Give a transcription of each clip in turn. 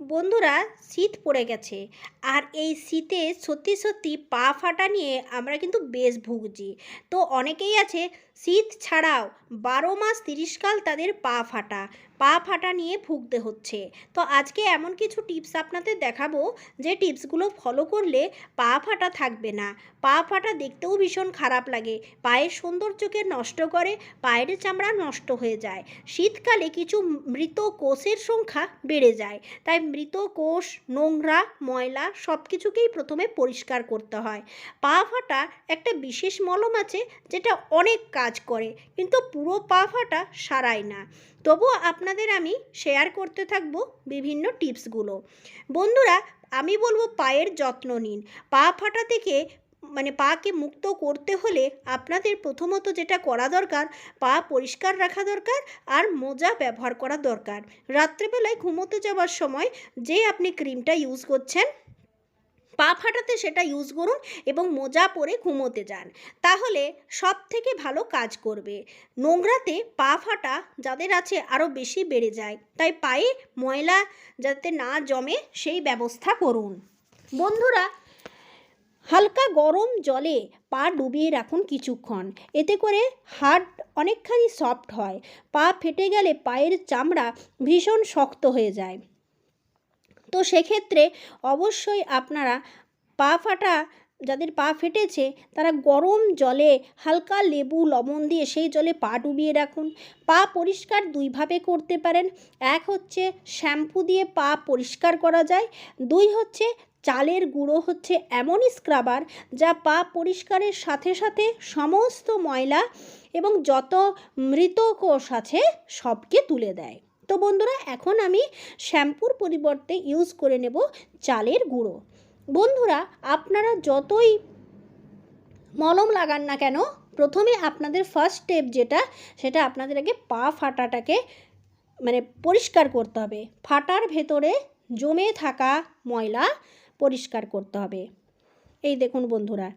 বন্ধুরা, শীত পড়ে গেছে। আর এই শীতে সত্যি সত্যি পা ফাটা নিয়ে আমরা কিন্তু বেশ ভুগছি। তো অনেকেই আছে শীত ছাড়াও বারো মাস তিরিশকাল তাদের পা ফাটা। পা ফাটা নিয়ে ভুগতে হচ্ছে। তো আজকে এমন কিছু টিপস আপনাদের দেখাবো যে টিপসগুলো ফলো করলে পা ফাটা থাকবে না। পা ফাটা দেখতেও ভীষণ খারাপ লাগে। পায়ের সৌন্দর্যকে নষ্ট করে, পায়ের চামড়া নষ্ট হয়ে যায়। শীতকালে কিছু মৃত কোষের সংখ্যা বেড়ে যায়। তাই মৃত কোষ, নোংরা, ময়লা সব কিছুকেই প্রথমে পরিষ্কার করতে হয়। পা ফাটা একটা বিশেষ মলম আছে যেটা অনেক কাজ করে, কিন্তু পুরো পা ফাটা সারায় না। তবুও আপনাদের আমি শেয়ার করতে থাকব বিভিন্ন টিপসগুলো। বন্ধুরা, আমি বলব পায়ের যত্ন নিন। পা ফাটা থেকে মানে পাকে মুক্ত করতে হলে আপনাদের প্রথমত যেটা করা দরকার, পা পরিষ্কার রাখা দরকার আর মোজা ব্যবহার করা দরকার। রাত্রেবেলায় ঘুমোতে যাওয়ার সময় যে আপনি ক্রিমটা ইউজ করছেন পা ফাটাতে সেটা ইউজ করুন এবং মোজা পরে ঘুমোতে যান। তাহলে সব থেকে ভালো কাজ করবে। নোংরাতে পা ফাটা যাদের আছে আরও বেশি বেড়ে যায়। তাই পায়ে ময়লা যাতে না জমে সেই ব্যবস্থা করুন। বন্ধুরা, হালকা গরম জলে পা ডুবিয়ে রাখুন কিছুক্ষণ। এতে করে হাড় অনেকখানি সফট হয়। পা ফেটে গেলে পায়ের চামড়া ভীষণ শক্ত হয়ে যায়। তো সেক্ষেত্রে অবশ্যই আপনারা পা ফাটা, যাদের পা ফেটেছে, তারা গরম জলে হালকা লেবু, লবণ দিয়ে সেই জলে পা ডুবিয়ে রাখুন। পা পরিষ্কার দুইভাবে করতে পারেন। এক হচ্ছে শ্যাম্পু দিয়ে পা পরিষ্কার করা যায়। দুই হচ্ছে চালের গুঁড়ো হচ্ছে এমনই স্ক্রাবার যা পা পরিষ্কারের সাথে সাথে সমস্ত ময়লা এবং যত মৃত কোষ আছে সবকে তুলে দেয়। তো বন্ধুরা, এখন আমি শ্যাম্পুর পরিবর্তে ইউজ করে নেব চালের গুঁড়ো। বন্ধুরা, আপনারা যতই মলম লাগান না কেন, প্রথমে আপনাদের ফার্স্ট স্টেপ যেটা, সেটা আপনাদের আগে পা ফাটাটাকে মানে পরিষ্কার করতে হবে। ফাটার ভেতরে জমে থাকা ময়লা পরিষ্কার করতে হবে। এই দেখুন বন্ধুরা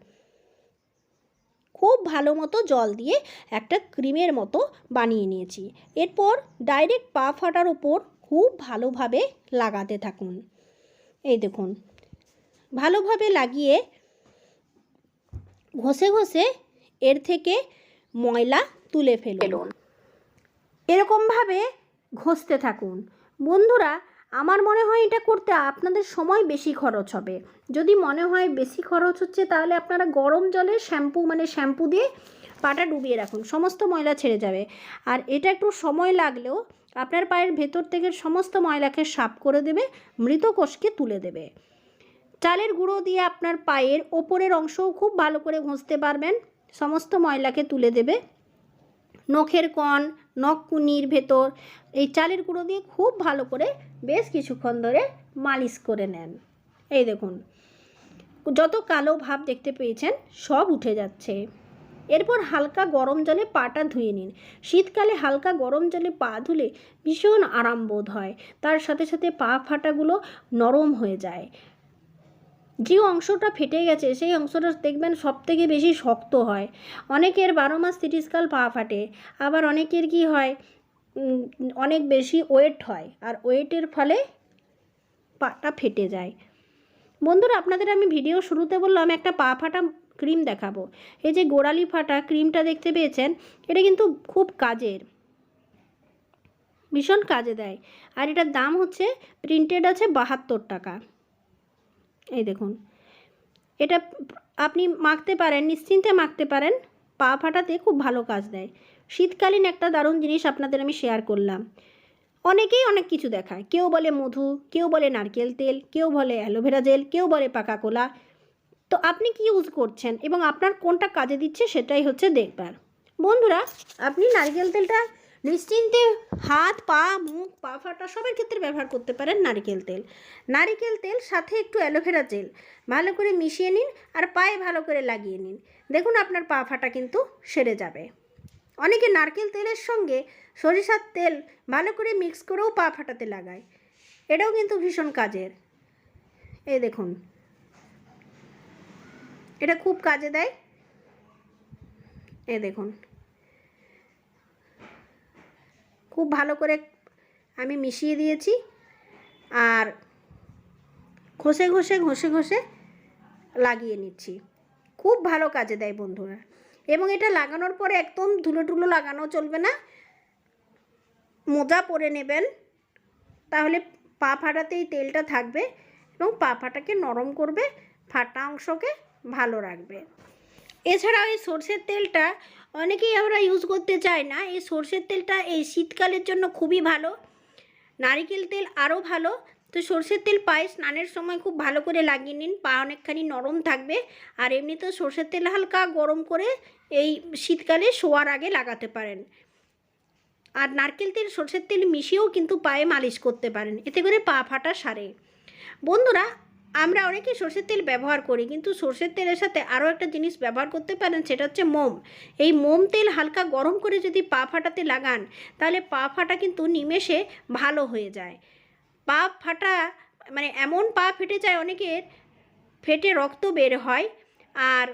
খুব ভালো মতো জল দিয়ে একটা ক্রিমের মতো বানিয়ে নিয়েছি। এরপর ডাইরেক্ট পা ফাটার উপর খুব ভালোভাবে লাগাতে থাকুন। এই দেখুন, ভালোভাবে লাগিয়ে ঘষে ঘষে এর থেকে ময়লা তুলে ফেলুন। এরকমভাবে ঘষতে থাকুন। বন্ধুরা আমার মনে হয় এটা করতে আপনাদের সময় বেশি খরচ হবে। যদি মনে হয় বেশি খরচ হচ্ছে তাহলে আপনারা গরম জলে শ্যাম্পু মানে শ্যাম্পু দিয়ে পাটা ডুবিয়ে রাখুন, সমস্ত ময়লা ছেড়ে যাবে। আর এটা একটু সময় লাগলেও আপনার পায়ের ভেতর থেকে সমস্ত ময়লাকে সাফ করে দেবে, মৃত কোষকে তুলে দেবে। চালের গুঁড়ো দিয়ে আপনার পায়ের ওপরের অংশও খুব ভালো করে ঘষতে পারবেন, সমস্ত ময়লাকে তুলে দেবে। নখের কণ নখকুনির ভেতর। এই চালের গুঁড়ো দিয়ে খুব ভালো করে বেশ কিছুক্ষণ ধরে মালিশ করে নেন। এই দেখুন, যত কালো ভাব দেখতে পেয়েছেন, সব উঠে যাচ্ছে। এরপর হালকা গরম জলে পাটা ধুয়ে নিন। শীতকালে হালকা গরম জলে পা ধুলে ভীষণ আরাম বোধ হয়। তার সাথে সাথে পা ফাটাগুলো নরম হয়ে যায়। যে অংশটা ফেটে গেছে, সেই অংশটা দেখবেন সব থেকে বেশি শক্ত হয়। অনেকের বারো মাস তিরিশকাল পা ফাটে, আবার অনেকের কি হয় অনেক বেশি ওয়েট হয়, আর ওয়েটের ফলে পাটা ফেটে যায়। বন্ধুরা, আপনাদের আমি ভিডিও শুরুতে বললাম, একটা পা ফাটা ক্রিম দেখাবো। এই যে গোড়ালি ফাটা ক্রিমটা দেখতে পেয়েছেন, এটা কিন্তু খুব কাজের। ভীষণ কাজে দেয়। আর এটার দাম হচ্ছে প্রিন্টেড আছে বাহাত্তর টাকা। এই দেখুন। এটা আপনি মাখতে পারেন, নিশ্চিন্তে মাখতে পারেন। পা ফাটাতে খুব ভালো কাজ দেয়। শীতকালীন একটা দারুণ জিনিস আপনাদের আমি শেয়ার করলাম। অনেকেই অনেক কিছু দেখায়। কেউ বলে মধু, কেউ বলে নারকেল তেল, কেউ বলে অ্যালোভেরা জেল কেউ বলে পাকা কোলা। তো আপনি কি ইউজ করছেন এবং আপনার কোনটা কাজে দিচ্ছে সেটাই হচ্ছে দেখবার। বন্ধুরা, আপনি নারকেল তেলটা নিশ্চিন্তে হাত, পা, মুখ, পা ফাটা সবের ক্ষেত্রে ব্যবহার করতে পারেন নারিকেল তেল। নারিকেল তেল সাথে একটু অ্যালোভেরা জেল। ভালো করে মিশিয়ে নিন আর পায়ে ভালো করে লাগিয়ে নিন। দেখুন আপনার পা ফাটা কিন্তু সেরে যাবে। অনেকে নারকেল তেলের সঙ্গে সরিষার তেল ভালো করে মিক্স করেও পা ফাটাতে লাগায়। এটাও কিন্তু ভীষণ কাজের। এই দেখুন। এটা খুব কাজে দেয়। এ দেখুন। খুব ভালো করে আমি মিশিয়ে দিয়েছি আর ঘষে ঘষে ঘষে ঘষে লাগিয়ে নিচ্ছি। খুব ভালো কাজে দেয় বন্ধুরা। এবং এটা লাগানোর পরে একদম ধুলো টুলো লাগানো চলবে না। মোজা পরে নেবেন। তাহলে পা ফাটাতেই তেলটা থাকবে এবং পা ফাটাকে নরম করবে, ফাটা অংশকে ভালো রাখবে। এছাড়াও এই সর্ষের তেলটা অনেকেই আমরা ইউজ করতে চাই না। এই সর্ষের তেলটা এই শীতকালের জন্য খুবই ভালো। নারিকেল তেল আরও ভালো। তো সর্ষের তেল পায়ে স্নানের সময় খুব ভালো করে লাগিয়ে নিন। পা অনেকখানি নরম থাকবে। আর এমনিতে সর্ষের তেল হালকা গরম করে এই শীতকালে শোয়ার আগে লাগাতে পারেন। আর নারকেল তেল, সর্ষের তেল মিশিয়েও কিন্তু পায়ে মালিশ করতে পারেন। এতে করে পা ফাটা সারে। বন্ধুরা আমরা অনেকেই সর্ষের তেল ব্যবহার করি, কিন্তু সর্ষের তেলের সাথে আরও একটা জিনিস ব্যবহার করতে পারেন, সেটা হচ্ছে মোম। এই মোম তেল হালকা গরম করে যদি পা ফাটাতে লাগান, তাহলে পা ফাটা কিন্তু নিমেষে ভালো হয়ে যায়। পা ফাটা মানে এমন পা ফেটে যায় অনেকের ফেটে রক্ত বের হয়, আর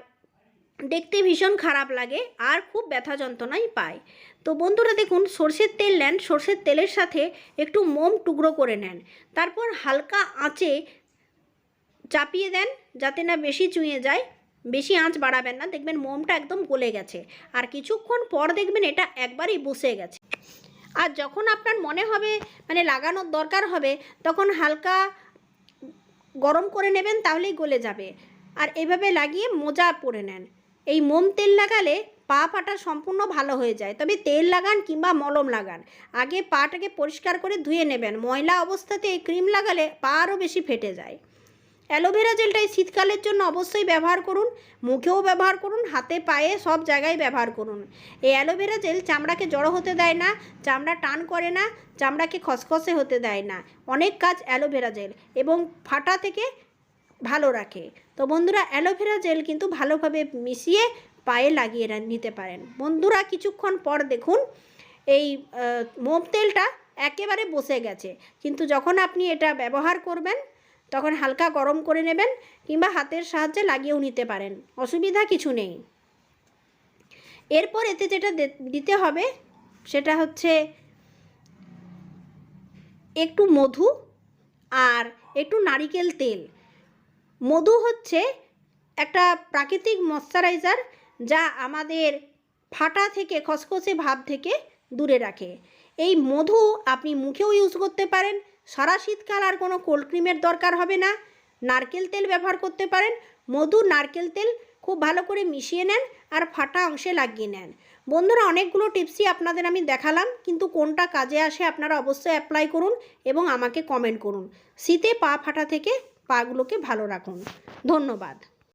দেখতে ভীষণ খারাপ লাগে, আর খুব ব্যথা যন্ত্রণাই পায়। তো বন্ধুরা দেখুন, সর্ষের তেল নেন, সর্ষের তেলের সাথে একটু মোম টুকরো করে নেন। তারপর হালকা আঁচে চাপিয়ে দেন যাতে না বেশি চুঁয়ে যায়, বেশি আঁচ বাড়াবেন না। দেখবেন মোমটা একদম গলে গেছে। আর কিছুক্ষণ পর দেখবেন এটা একবারই বসে গেছে। আর যখন আপনার মনে হবে মানে লাগানোর দরকার হবে, তখন হালকা গরম করে নেবেন, তাহলেই গলে যাবে। আর এভাবে লাগিয়ে মোজা পরে নেন। এই মোম তেল লাগালে পা ফাটা সম্পূর্ণ ভালো হয়ে যায়। তবে তেল লাগান কিংবা মলম লাগান। আগে পাটাকে পরিষ্কার করে ধুয়ে নেবেন। ময়লা অবস্থাতে এই ক্রিম লাগালে পা আরও বেশি ফেটে যায়। অ্যালোভেরা জেলটা এই শীতকালের জন্য অবশ্যই ব্যবহার করুন, মুখেও ব্যবহার করুন, হাতে, পায়ে, সব জায়গায় ব্যবহার করুন। এই অ্যালোভেরা জেল চামড়াকে জড়ো হতে দেয় না, চামড়া টান করে না, চামড়াকে খসখসে হতে দেয় না। অনেক কাজ অ্যালোভেরা জেল এবং ফাটা থেকে ভালো রাখে। তো বন্ধুরা, অ্যালোভেরা জেল কিন্তু ভালোভাবে মিশিয়ে পায়ে লাগিয়ে নিতে পারেন। বন্ধুরা, কিছুক্ষণ পর দেখুন, এই মোম তেলটা একেবারে বসে গেছে। কিন্তু যখন আপনি এটা ব্যবহার করবেন তখন হালকা গরম করে নেবেন কিংবা হাতের সাহায্যে লাগিয়েও নিতে পারেন। অসুবিধা কিছু নেই। এরপর এতে যেটা দিতে হবে সেটা হচ্ছে একটু মধু আর একটু নারিকেল তেল। মধু হচ্ছে একটা প্রাকৃতিক ময়শ্চারাইজার যা আমাদের ফাটা থেকে খসখসে ভাব থেকে দূরে রাখে। এই মধু আপনি মুখেও ইউজ করতে পারেন সারা শীতকাল আর কোনো কোল্ড ক্রিমের দরকার হবে না। নারকেল তেল ব্যবহার করতে পারেন। মধু, নারকেল তেল খুব ভালো করে মিশিয়ে নেন আর ফাটা অংশে লাগিয়ে নেন। বন্ধুরা, অনেকগুলো টিপসই আপনাদের আমি দেখালাম, কিন্তু কোনটা কাজে আসে আপনারা অবশ্যই অ্যাপ্লাই করুন এবং আমাকে কমেন্ট করুন। শীতে পা ফাটা থেকে পাগুলোকে ভালো রাখুন। ধন্যবাদ।